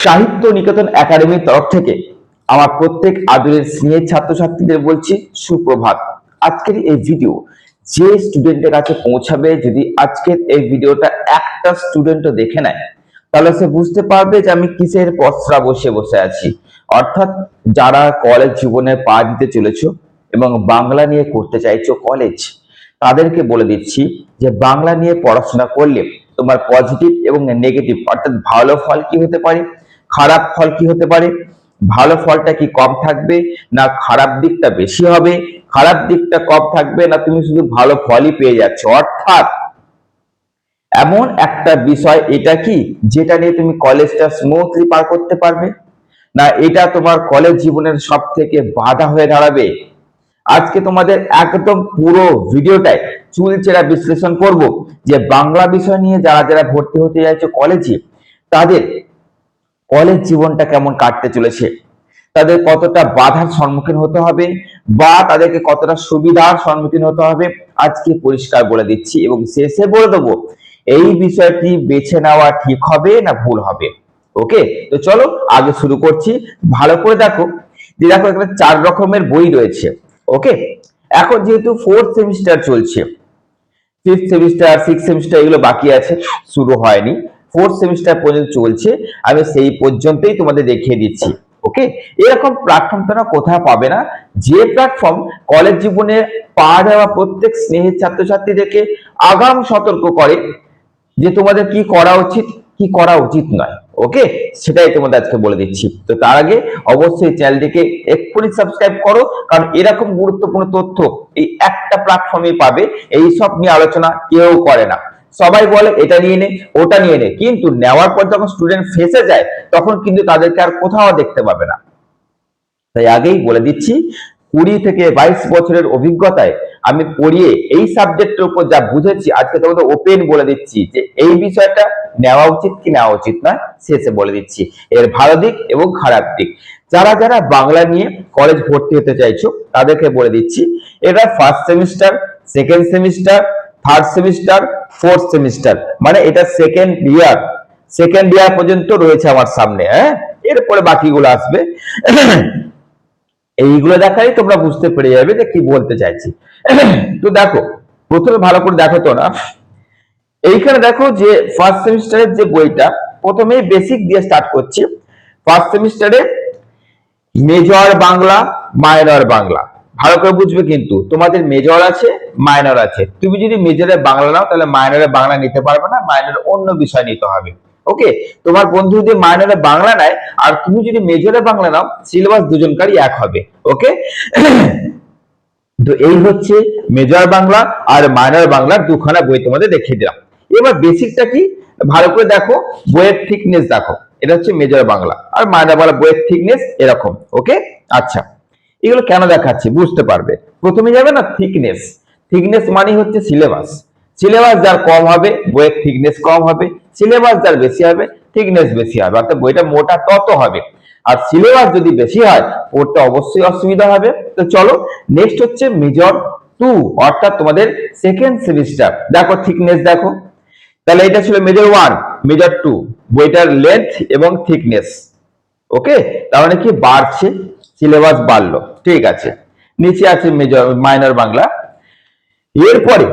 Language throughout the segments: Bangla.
সাহিত্য নিকেতন একাডেমির তরফ থেকে আমার প্রত্যেক আদরের স্নেহের ছাত্রছাত্রীদের বলছি, সুপ্রভাত। আজকের এই ভিডিও যে স্টুডেন্টের কাছে পৌঁছাবে, যদি আজকের এই ভিডিওটা একটা স্টুডেন্টও দেখে নেয়, তাহলে সে বুঝতে পারবে যে আমি কিসের পসরা বসে বসে আছি। অর্থাৎ যারা কলেজ জীবনে পা দিতে চলেছ এবং বাংলা নিয়ে করতে চাইছো কলেজ তাদেরকে বলে দিচ্ছি যে বাংলা নিয়ে পড়াশোনা করলে তোমার পজিটিভ এবং নেগেটিভ অর্থাৎ ভালো ফল কি হতে পারে? খারাপ ফল কি হতে পারে? ভালো ফলটা কি কম থাকবে? না খারাপ দিকটা বেশি হবে? খারাপ দিকটা কম থাকবে না তুমি শুধু ভালো ফলই পেয়ে যাচ্ছ? অর্থাৎ এমন একটা বিষয়, এটা কি? যেটা নিয়ে তুমি কলেজটা স্মুথলি পার করতে পারবে? না এটা তোমার কলেজ জীবনের সব থেকে বাধা হয়ে দাঁড়াবে? আজকে তোমাদের একদম পুরো ভিডিওটায় চুলচেরা বিশ্লেষণ করব যে বাংলা বিষয় নিয়ে যারা যারা ভর্তি হতে চাইছো কলেজে, তাদের কলেজ জীবনটা কেমন কাটতে চলেছে? তাদের কতটা বাধার সম্মুখীন হতে হবে বা তাদেরকে কতটা সুবিধার সম্মুখীন হতে হবে আজকে পরিষ্কার বলে দিচ্ছি এবং শেষে বলে দেবো, এই বিষয়টি বেছে নেওয়া ঠিক হবে না ভুল হবে? ওকে? তো চলো আগে শুরু করছি। ভালো করে দেখো যে দেখো এখানে চার রকমের বই রয়েছে, ওকে? এখন যেহেতু ফোর্থ সেমিস্টার চলছে ফিফথ সেমিস্টার সিক্স সেমিস্টার এগুলো বাকি আছে, শুরু হয়নি। ফোর্থ সেমিস্টার পর্যন্ত চলছে, আমি সেই পর্যন্তই তোমাদের দেখিয়ে দিচ্ছি ওকে এরকম প্ল্যাটফর্ম তোমরা কোথাও পাবে না। যে প্ল্যাটফর্ম কলেজ জীবনে পা দেওয়া প্রত্যেক স্নেহের ছাত্রছাত্রীদেরকে আগাম সতর্ক করে যে তোমাদের কি করা উচিত, কি করা উচিত নয় ওকে সেটাই তোমাদের আজকে বলে দিচ্ছি। তো তার আগে অবশ্যই চ্যানেলটিকে এক্ষুনি সাবস্ক্রাইব করো, কারণ এরকম গুরুত্বপূর্ণ তথ্য এই একটা প্ল্যাটফর্মে পাবে এই সব নিয়ে আলোচনা কেউ করে না। সবাই বলে, এটা নিয়ে নে, ওটা নিয়ে নে। কিন্তু নেওয়ার পর যখন স্টুডেন্ট ফেসে যায়, তখন কিন্তু তাদেরকে আর কোথাও দেখতে পাবে না। তাই আগেই বলে দিচ্ছি, কুড়ি থেকে বাইশ বছরের অভিজ্ঞতায় আমি পড়িয়ে এই সাবজেক্টের উপর যা বুঝেছি, আজকে তোমাদের ওপেন বলে দিচ্ছি যে, এই বিষয়টা নেওয়া উচিত কি নেওয়া উচিত নয়, শেষে বলে দিচ্ছি। এর ভালো দিক এবং খারাপ দিক। যারা যারা বাংলা নিয়ে কলেজ ভর্তি হতে চাইছো, তাদেরকে বলে দিচ্ছি, এটা first semester second semester third semester fourth semester মানে এটা সেকেন্ড ইয়ার সেকেন্ড ইয়ার পর্যন্ত রয়েছে আমার সামনে হ্যাঁ? এরপরে বাকিগুলো আসবে। এইগুলো দেখাই তোমরা বুঝতে পেরে যাবে যে কি বলতে চাইছি। তো দেখো, প্রথমে ভালো করে দেখো তো না। এইখানে দেখো যে ফার্স্ট সেমিস্টারের যে বইটা, প্রথমেই বেসিক দিয়ে স্টার্ট করছি। ফার্স্ট সেমিস্টারে মেজর বাংলা মাইনর বাংলা। ভালো করে বুঝবে কিন্তু। তোমাদের মেজর আছে মাইনর আছে। তুমি যদি মেজরে বাংলা নাও, তাহলে মাইনরে বাংলা নিতে পারবে না মাইনরে অন্য বিষয় নিতে হবে। ওকে তোমার বন্ধু যদি মাইনরে বাংলা নেয়, আর তুমি যদি মেজরে বাংলা নাও সিলেবাস দুজনকারই এক হবে। ওকে তো এই হচ্ছে মেজর বাংলা আর মাইনর বাংলার দুখানা বই তোমাদের দেখিয়ে দিলাম। এবার বেসিকটা কি? ভালো করে দেখো, বইয়ের থিকনেস দেখো। এটা হচ্ছে মেজর বাংলা। আর মাইনর বাংলা বইয়ের থিকনেস এরকম। ওকে আচ্ছা। এগুলো কেন দেখাচ্ছি? বুঝতে পারবে। প্রথমে যাবে না থিকনেস থিকনেস মানে হচ্ছে সিলেবাস সিলেবাস যার কম হবে, বইয়ের থিকনেস কম হবে। সিলেবাস যার বেশি হবে থিকনেস বেশি হবে। অর্থাৎ বইটা মোটা তত হবে। আর সিলেবাস যদি বেশি হয়, পড়তে অবশ্যই অসুবিধা হবে। তো চলো নেক্সট হচ্ছে মেজর টু অর্থাৎ তোমাদের সেকেন্ড সেমিস্টার দেখো থিকনেস দেখো। তাহলে এটা ছিল মেজর ওয়ান মেজর টু বইটার লেন্থ এবং থিকনেস ওকে তার মানে কি? বাড়ছে। সিলেবাস বাড়লো। ঠিক আছে। নিচে আছে মেজর মাইনর বাংলা। এরপরে,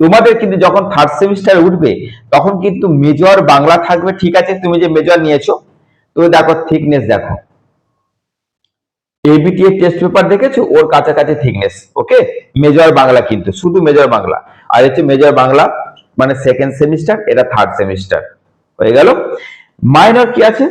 তোমাদের কিন্তু যখন থার্ড সেমিস্টার উঠবে, তখন কিন্তু মেজর বাংলা থাকবে, ঠিক আছে? তুমি যে মেজর নিয়েছো তো দেখো থিকনেস দেখো। এবিটি টেস্ট পেপার দেখেছ? ওর কাছাকাছি থিকনেস ওকে মেজর বাংলা কিন্তু, শুধু মেজর বাংলা। আর হচ্ছে মেজর বাংলা মানে সেকেন্ড সেমিস্টার এটা থার্ড সেমিস্টার হয়ে গেল? মাইনর কি আছে?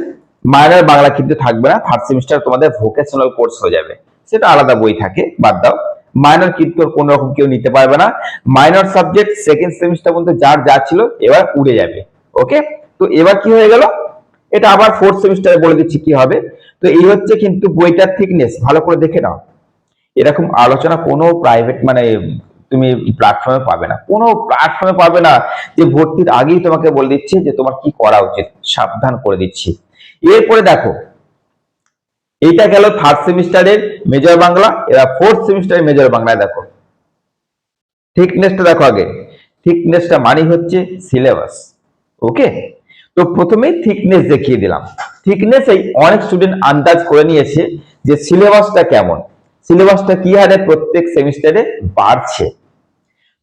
মাইনর বাংলা কিন্তু থাকবে না থার্ড সেমিস্টার তোমাদের ভোকেশনাল কোর্স হয়ে যাবে। সেটা আলাদা বই থাকে, বাদ দাও। মাইনর কিন্তু কোনো রকম কেউ নিতে পারবে না। মাইনর সাবজেক্ট সেকেন্ড সেমিস্টার পর্যন্ত যার যা ছিল এবার উড়ে যাবে ওকে তো এবার কি হয়ে গেল? এটা আবার ফোর্থ সেমিস্টারে বলে দিচ্ছি কি হবে। তো এই হচ্ছে কিন্তু বইটার থিকনেস ভালো করে দেখে নাও। এরকম আলোচনা কোনো প্রাইভেট মানে তুমি প্ল্যাটফর্মে পাবে না। কোনো প্ল্যাটফর্মে পাবে না যে ভর্তির আগেই তোমাকে বলে দিচ্ছে যে তোমার কি করা উচিত। সাবধান করে দিচ্ছি। এরপরে দেখো, এইটা গেল থার্ড সেমিস্টারের মেজর বাংলা এরা ফোর্থ সেমিস্টারের মেজর বাংলায় দেখো। থিকনেসটা দেখো আগে। থিকনেসটা মানে হচ্ছে সিলেবাস ওকে তো প্রথমেই থিকনেস দেখিয়ে দিলাম। থিকনেস এই অনেক স্টুডেন্ট আন্দাজ করে নিয়েছে যে সিলেবাসটা কেমন। সিলেবাসটা কি হারে প্রত্যেক সেমিস্টারে বাড়ছে।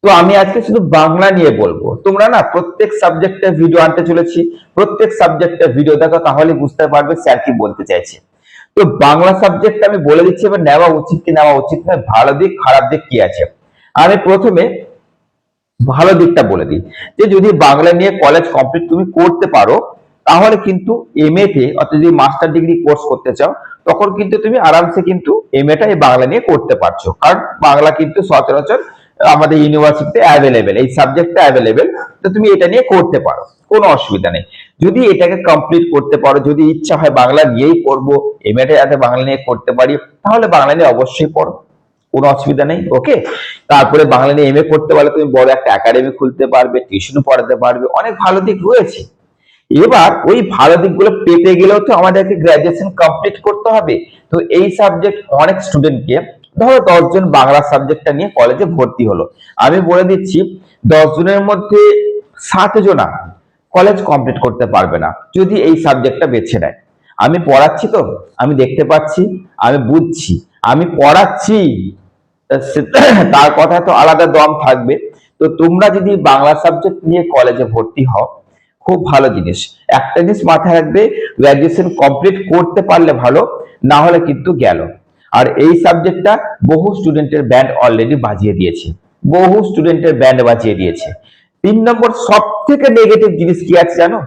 তো আমি আজকে শুধু বাংলা নিয়ে বলব। তোমরা না প্রত্যেক সাবজেক্টে ভিডিও আনতে চলেছি, প্রত্যেক সাবজেক্টে ভিডিও দেখো, তাহলে বুঝতে পারবে স্যার কি বলতে চাইছে। তো বাংলা সাবজেক্ট আমি বলে দিচ্ছি, এবার নেওয়া উচিত কি নেওয়া উচিত নয়, ভালো দিক, খারাপ দিক কি আছে? আমি প্রথমে ভালো দিকটা বলে দিই, যে যদি বাংলা নিয়ে কলেজ কমপ্লিট তুমি করতে পারো, তাহলে কিন্তু এম এ তে, অর্থাৎ যদি মাস্টার ডিগ্রি কোর্স করতে চাও, তখন কিন্তু তুমি আরামসে কিন্তু এম এটা এই বাংলা নিয়ে করতে পারছ। কারণ বাংলা কিন্তু সচরাচর আমাদের ইউনিভার্সিটিতে অ্যাভেলেবেল এই সাবজেক্টটা অ্যাভেলেবেল তো তুমি এটা নিয়ে করতে পারো, কোনো অসুবিধা নেই। যদি এটাকে কমপ্লিট করতে পারো, যদি ইচ্ছা হয় বাংলা নিয়েই পড়ব, এম এটা যাতে বাংলা নিয়ে করতে পারি, তাহলে বাংলা নিয়ে অবশ্যই পড়ো, কোনো অসুবিধা নেই ওকে তারপরে বাংলা নিয়ে এমএ করতে পারলে তুমি বড় একটা একাডেমি খুলতে পারবে টিউশনও পড়াতে পারবে, অনেক ভালো দিক রয়েছে। এবার ওই ভালো দিকগুলো পেতে গেলেও তো আমাদেরকে গ্রাজুয়েশন কমপ্লিট করতে হবে। তো এই সাবজেক্ট অনেক স্টুডেন্টকে ধরো দশজন বাংলা সাবজেক্টটা নিয়ে কলেজে ভর্তি হলো। আমি বলে দিচ্ছি, দশ জনের মধ্যে সাত জনা কলেজ কমপ্লিট করতে পারবে না, যদি এই সাবজেক্টটা বেছে নেয়। আমি পড়াচ্ছি তো, আমি দেখতে পাচ্ছি, আমি বুঝছি, আমি পড়াচ্ছি। তার কথা তো আলাদা দম থাকবে। তো তোমরা যদি বাংলা সাবজেক্ট নিয়ে কলেজে ভর্তি হও, খুব ভালো জিনিস। একটা জিনিস মাথায় রাখবে গ্রাজুয়েশন কমপ্লিট করতে পারলে ভালো, না হলে কিন্তু গেল। আর এই সাবজেক্টটা বহু স্টুডেন্টের ব্যান্ড অলরেডি বাজিয়ে দিয়েছে। বহু স্টুডেন্টের ব্যান্ড বাজিয়ে দিয়েছে। তিন নম্বর সব থেকে নেগেটিভ জিনিস কি আছে জানো?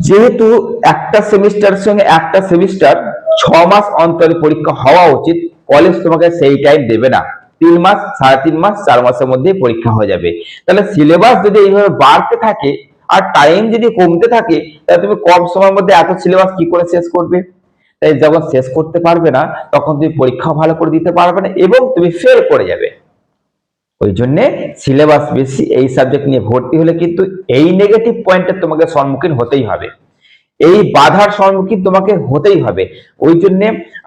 যেহেতু একটা সেমিস্টারের সঙ্গে একটা সেমিস্টার ছ মাস অন্তরে পরীক্ষা হওয়া উচিত কলেজ তোমাকে সেই টাইম দেবে না। তিন মাস, সাড়ে তিন মাস, চার মাসের মধ্যে পরীক্ষা হয়ে যাবে। তাহলে সিলেবাস যদি এইভাবে বাড়তে থাকে, আর টাইম যদি কমতে থাকে, তাহলে তুমি কম সময়ের মধ্যে এত সিলেবাস কি করে শেষ করবে? তাই যখন শেষ করতে পারবে না, তখন তুমি পরীক্ষা ভালো করে দিতে পারবে না এবং তুমি ফেল করে যাবে। ওই জন্য সিলেবাস বেশি এই সাবজেক্ট নিয়ে ভর্তি হলে কিন্তু এই নেগেটিভ পয়েন্টের তোমাকে সম্মুখীন হতেই হবে। এই বাধার সম্মুখীন তোমাকে হতেই হবে। ওই জন্য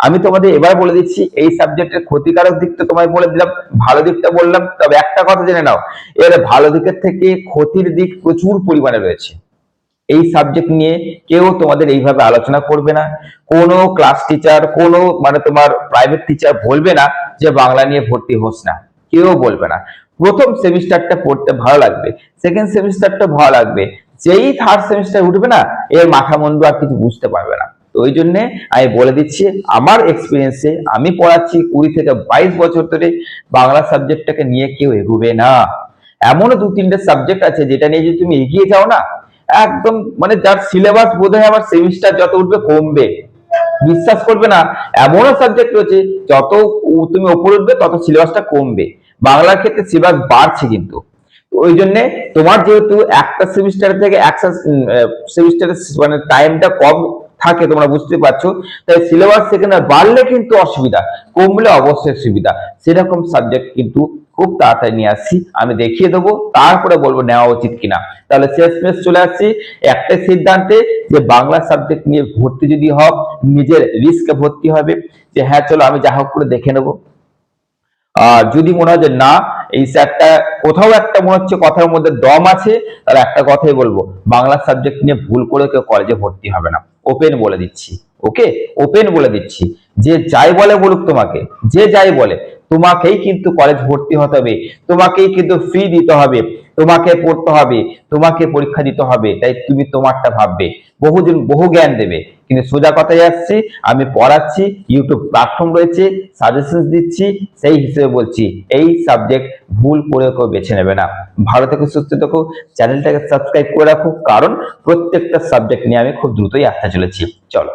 আমি তোমাদের এবার বলে দিচ্ছি, এই সাবজেক্টের ক্ষতিকারক দিকটা তোমায় বলে দিলাম, ভালো দিকটা বললাম, তবে একটা কথা জেনে নাও, এর ভালো দিকের থেকে ক্ষতির দিক প্রচুর পরিমাণে রয়েছে। এই সাবজেক্ট নিয়ে কেউ তোমাদের এইভাবে আলোচনা করবে না। কোনো ক্লাস টিচার কোনো মানে তোমার প্রাইভেট টিচার বলবে না যে বাংলা নিয়ে ভর্তি হোস না। কেউ বলবে না। প্রথম সেমিস্টারটা পড়তে ভালো লাগবে সেকেন্ড সেমিস্টারটা ভালো লাগবে। যেই থার্ড সেমিস্টার উঠবে না, এর মাথা মন্দ আর কিছু বুঝতে পারবে না। তো ওই জন্য আমি বলে দিচ্ছি, আমার এক্সপিরিয়েন্সে আমি পড়াচ্ছি কুড়ি থেকে বাইশ বছর ধরে বাংলা সাবজেক্টটাকে নিয়ে কেউ এগোবে না। এমনও দু তিনটে সাবজেক্ট আছে যেটা নিয়ে যদি তুমি এগিয়ে যাও না একদম মানে যার সিলেবাস বোধ হয় আমার সেমিস্টার যত উঠবে কমবে। বিশ্বাস করবে না, এমনও সাবজেক্ট রয়েছে, যত তুমি ওপর উঠবে, তত সিলেবাসটা কমবে। বাংলার ক্ষেত্রে সিলেবাস বাড়ছে কিন্তু। ওই জন্যে তোমার যেহেতু একটা সেমিস্টার থেকে একটা সেমিস্টারের মানে টাইমটা কম থাকে, তোমরা বুঝতে পারছ, তাই সিলেবাস সেখানে বাড়লে কিন্তু অসুবিধা, কমলে অবশ্যই সুবিধা। সেরকম সাবজেক্ট কিন্তু খুব তাড়াতাড়ি নিয়ে আসছি, আমি দেখিয়ে দেবো, তারপরে বলব নেওয়া উচিত কিনা। তাহলে শেষ মেশ চলে আসছি একটাই সিদ্ধান্তে যে বাংলা সাবজেক্ট নিয়ে ভর্তি যদি হও, নিজের রিস্কে ভর্তি হবে, যে হ্যাঁ চলো আমি যা হোক করে দেখে নেব। আর যদি মনে হয় যে না, এই স্যারটা কোথাও একটা মনে হচ্ছে কথার মধ্যে দম আছে, তাহলে একটা কথাই বলব, বাংলা সাবজেক্ট নিয়ে ভুল করে কেউ কলেজে ভর্তি হবে না। ওপেন বলে দিচ্ছি ওকে ওপেন বলে দিচ্ছি, যে যাই বলে বলুক তোমাকে, যে যাই বলে তোমাকেই কিন্তু কলেজ ভর্তি হতে হবে, তোমাকেই কিন্তু ফি দিতে হবে, তোমাকে পড়তে হবে, তোমাকে পরীক্ষা দিতে হবে, তাই তুমি তোমারটা ভাববে। বহুজন, বহু জ্ঞান দেবে। কিন্তু সোজা কথায় আসছি, আমি পড়াচ্ছি ইউটিউব প্ল্যাটফর্ম রয়েছে সাজেশন দিচ্ছি, সেই হিসেবে বলছি, এই সাবজেক্ট ভুল করে কেউ বেছে নেবে না। ভালো থেকে, সুস্থ থেকো চ্যানেলটাকে সাবস্ক্রাইব করে রাখো, কারণ প্রত্যেকটা সাবজেক্ট নিয়ে আমি খুব দ্রুতই আসতে চলেছি। চলো।